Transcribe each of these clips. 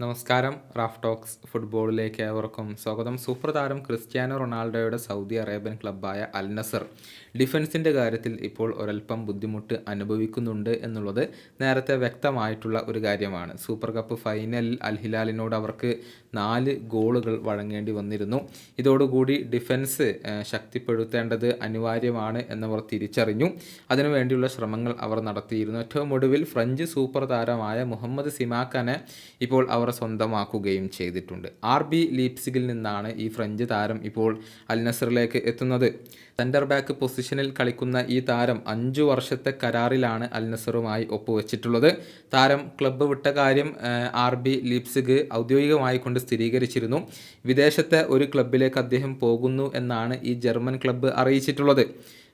നമസ്കാരം Raf talks ഫുട്ബോളിലേക്ക് ഏവർക്കും സ്വാഗതം. സൂപ്പർ താരം ക്രിസ്ത്യാനോ റൊണാൾഡോയുടെ സൗദി അറേബ്യൻ ക്ലബ്ബായ അൽ നസർ ഡിഫൻസിന്റെ കാര്യത്തിൽ ഇപ്പോൾ ഒരൽപ്പം ബുദ്ധിമുട്ട് അനുഭവിക്കുന്നുണ്ട് എന്നുള്ളത് നേരത്തെ വ്യക്തമായിട്ടുള്ള ഒരു കാര്യമാണ്. സൂപ്പർ കപ്പ് ഫൈനലിൽ അൽ ഹിലാലിനോട് അവർക്ക് നാല് ഗോളുകൾ വഴങ്ങേണ്ടി വന്നിരുന്നു. ഇതോടുകൂടി ഡിഫൻസ് ശക്തിപ്പെടുത്തേണ്ടത് അനിവാര്യമാണ് എന്നവർ തിരിച്ചറിഞ്ഞു. അതിനുവേണ്ടിയുള്ള ശ്രമങ്ങൾ അവർ നടത്തിയിരുന്നു. ഏറ്റവും ഒടുവിൽ ഫ്രഞ്ച് സൂപ്പർ താരമായ മുഹമ്മദ് സിമാക്കനെ ഇപ്പോൾ അവർ സ്വന്തമാക്കുകയും ചെയ്തിട്ടുണ്ട്. ആർ ബി ലീപ്സിഗിൽ നിന്നാണ് ഈ ഫ്രഞ്ച് താരം ഇപ്പോൾ അൽ നസറിലേക്ക് എത്തുന്നത്. സെന്റർ ബാക്ക് പൊസിഷനിൽ കളിക്കുന്ന ഈ താരം അഞ്ചു വർഷത്തെ കരാറിലാണ് അൽ നസറുമായി ഒപ്പുവെച്ചിട്ടുള്ളത്. താരം ക്ലബ്ബ് വിട്ട കാര്യം ആർ ബി ലീപ്സിഗ് ഔദ്യോഗികമായി കൊണ്ട് സ്ഥിരീകരിച്ചിരുന്നു. വിദേശത്തെ ഒരു ക്ലബിലേക്ക് അദ്ദേഹം പോകുന്നു എന്നാണ് ഈ ജർമ്മൻ ക്ലബ്ബ് അറിയിച്ചിട്ടുള്ളത്.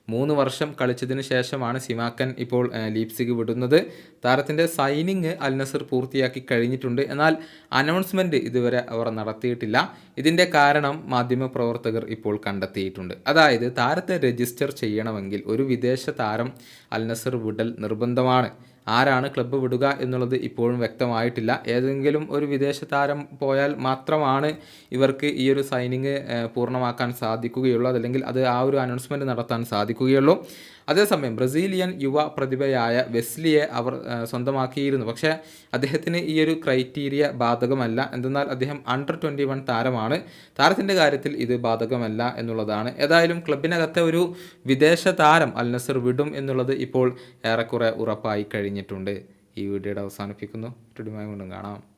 മൂന്ന് വർഷം കളിച്ചതിന് ശേഷമാണ് സിമാക്കൻ ഇപ്പോൾ ലീപ്സിഗ് വിടുന്നത്. താരത്തിന്റെ സൈനിങ് അൽ നസർ പൂർത്തിയാക്കി കഴിഞ്ഞിട്ടുണ്ട്. എന്നാൽ അനൗൺസ്മെന്റ് ഇതുവരെ അവർ നടത്തിയിട്ടില്ല. ഇതിന്റെ കാരണം മാധ്യമപ്രവർത്തകർ ഇപ്പോൾ കണ്ടെത്തിയിട്ടുണ്ട്. അതായത് താരത്തെ രജിസ്റ്റർ ചെയ്യണമെങ്കിൽ ഒരു വിദേശ താരം അൽ നസർ വിടൽ നിർബന്ധമാണ്. ആരാണ് ക്ലബ്ബ് വിടുക എന്നുള്ളത് ഇപ്പോഴും വ്യക്തമായിട്ടില്ല. ഏതെങ്കിലും ഒരു വിദേശ താരം പോയാൽ മാത്രമാണ് ഇവർക്ക് ഈ ഒരു സൈനിങ് പൂർണമാക്കാൻ സാധിക്കുകയുള്ളൂ. അതല്ലെങ്കിൽ അത് ആ ഒരു അനൗൺസ്മെന്റ് നടത്താൻ സാധിക്കുകയുള്ളൂ. അതേസമയം ബ്രസീലിയൻ യുവ പ്രതിഭയായ വെസ്ലിയെ അവർ സ്വന്തമാക്കിയിരുന്നു. പക്ഷേ അദ്ദേഹത്തിന് ഈ ഒരു ക്രൈറ്റീരിയ ബാധകമല്ല. എന്തെന്നാൽ അദ്ദേഹം അണ്ടർ ട്വന്റി വൺ താരമാണ്. താരത്തിന്റെ കാര്യത്തിൽ ഇത് ബാധകമല്ല എന്നുള്ളതാണ്. ഏതായാലും ക്ലബിനകത്തെ ഒരു വിദേശ താരം അൽ നസർ വിടും എന്നുള്ളത് ഇപ്പോൾ ഏറെക്കുറെ ഉറപ്പായി കഴിഞ്ഞിട്ടുണ്ട്. ഈ വീഡിയോയുടെ അവസാനിപ്പിക്കുന്നു. ടുഡിമായി കൊണ്ടും കാണാം.